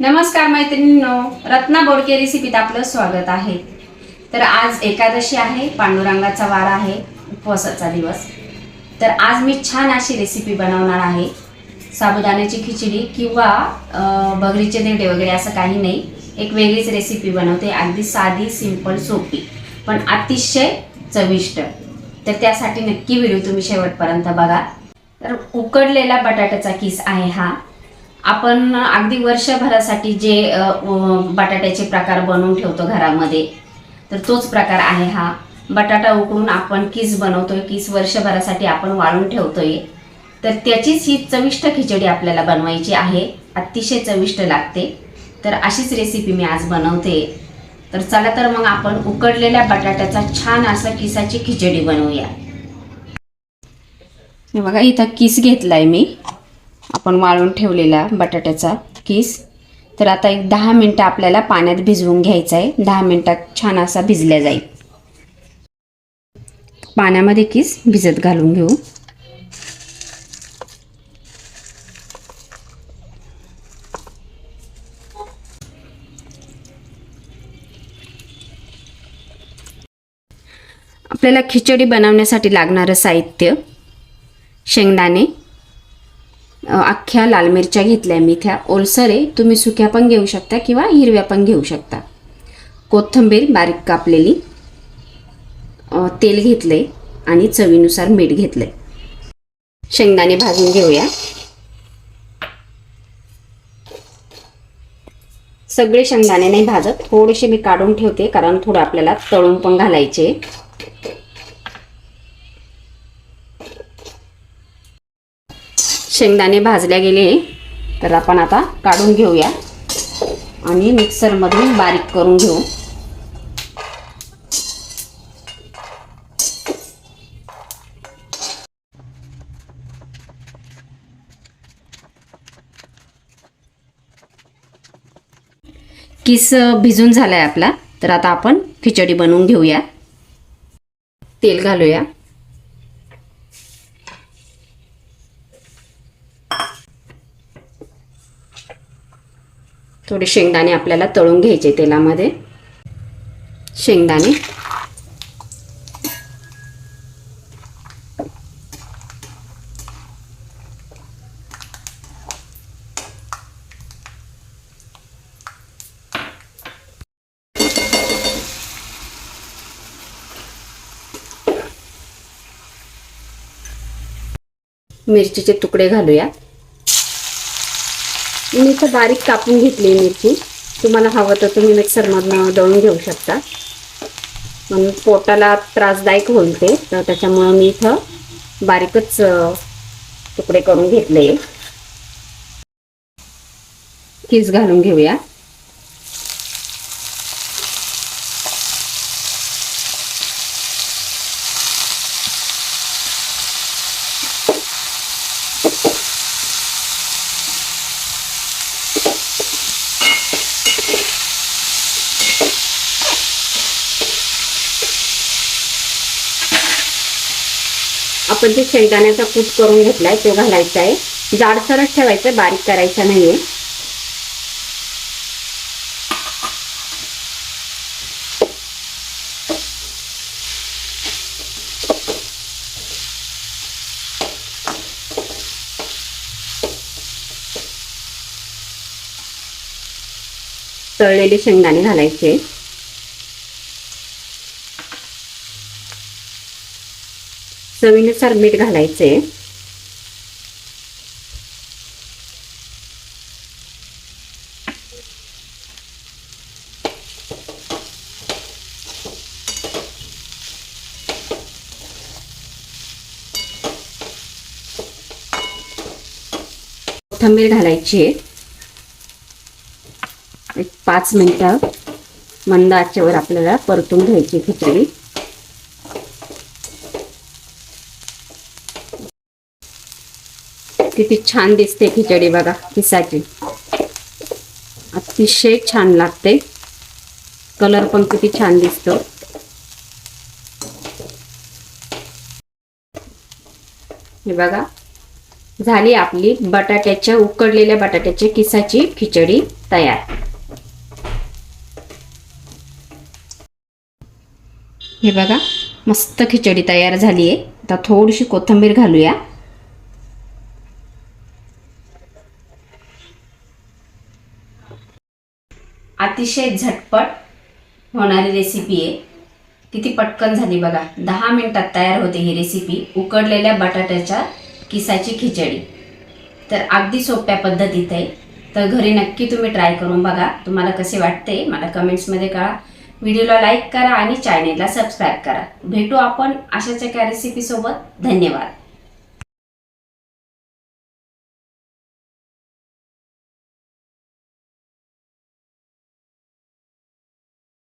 नमस्कार मैत्रिणींनो रत्ना बोडके रेसिपीत आपलं स्वागत आहे. तर आज एकादशी आहे पांडुरंगाचा वार आहे उपवासाचा दिवस. तर आज मी छान अशी रेसिपी बनवणार आहे. साबुदाण्याची खिचडी किंवा बगरीचे भगरीचे वगैरे असं काही नाही. एक वेगळीच रेसिपी बनवते अगदी साधी सिंपल सोपी पण अतिशय चविष्ट. तर त्यासाठी नक्की व्हिडिओ तुम्ही शेवटपर्यंत बघा. तर उकडलेला बटाट्याचा किस आहे हा. आपण अगदी वर्षभरासाठी जे बटाट्याचे प्रकार बनवून ठेवतो घरामध्ये तर तोच प्रकार आहे हा. बटाटा उकळून आपण किस बनवतोय किस वर्षभरासाठी आपण वाळून ठेवतोय तर त्याचीच ही चविष्ट खिचडी आपल्याला बनवायची आहे. अतिशय चविष्ट लागते. तर अशीच रेसिपी मी आज बनवते. तर चला तर मग आपण उकडलेल्या बटाट्याचा छान असा किसाची खिचडी बनवूया. बघा इथं किस घेतलाय मी. आपण वाळून ठेवलेला बटाट्याचा किस. तर आता एक दहा मिनटं आपल्याला पाण्यात भिजवून घ्यायचा आहे. दहा मिनटात छान असा भिजल्या जाईल. पाण्यामध्ये किस भिजत घालून घेऊ. आपल्याला खिचडी बनवण्यासाठी लागणारं साहित्य शेंगदाणे अख्ख्या लाल मिरच्या घेतल्या मी त्या ओलसर आहे तुम्ही सुक्या पण घेऊ शकता किंवा हिरव्या पण घेऊ शकता. कोथिंबीर बारीक कापलेली तेल घेतले आणि चवीनुसार मीठ घेतले शेंगदाणे भाजून घेऊया. सगळे शेंगदाणे नाही भाजत. थोडेसे मी काढून ठेवते कारण थोडं आपल्याला तळून पण घालायचे शेंगदाणे भाजल्या गेले तर आपण आता काढून घेऊया. आणि मिक्सरमधून बारीक करून घेऊ. किस भिजून झालाय आपला? तर आता आपण खिचडी बनवून घेऊया. तेल घालूया. थोडे शेंगदाणे आपल्याला तळून घ्यायचे तेलामध्ये. शेंगदाणे. मिरचीचे तुकडे घालूयात. मी इथं बारीक कापून घेतली मिरची तुम्हाला हवं तर तुम्ही मिक्सरमधनं दळून घेऊ शकता. म्हणून पोटाला त्रासदायक होईल ते. तर त्याच्यामुळं मी इथं बारीकच तुकडे करून घेतले. किस घालून घेऊया? आपण जे शेंगदाण्याचा कूट करून घेतलाय तो घालायचा आहे. जाडसरच ठेवायचं बारीक करायचा नाहीये. तळलेले शेंगदाणे घालायचे. चवीनुसार मीठ घालायचे. कोथंबीर घालायची. आहे एक पाच मिनिटं मंद आचेवर आपल्याला परतून घ्यायची खिचडी. किती छान दिसते खिचडी बघा किसाची अतिशय छान लागते. कलर पण किती छान दिसतो. हे बघा. झाली आपली बटाट्याच्या उकडलेल्या बटाट्याच्या किसाची खिचडी तयार. हे बघा मस्त खिचडी तयार झाली आहे आता थोडीशी कोथिंबीर घालूया. अतिशय झटपट होणारी रेसिपी आहे. किती पटकन झाली बघा. दहा मिनटात तयार होते ही रेसिपी उकडलेल्या बटाट्याच्या किसाची खिचडी. तर अगदी सोप्या पद्धतीत आहे. तर घरी नक्की तुम्ही ट्राय करून बघा. तुम्हाला कसे वाटते मला कमेंट्समध्ये कळा. व्हिडिओला लाईक करा आणि चॅनेलला सबस्क्राईब करा. भेटू आपण अशाच एका रेसिपीसोबत धन्यवाद.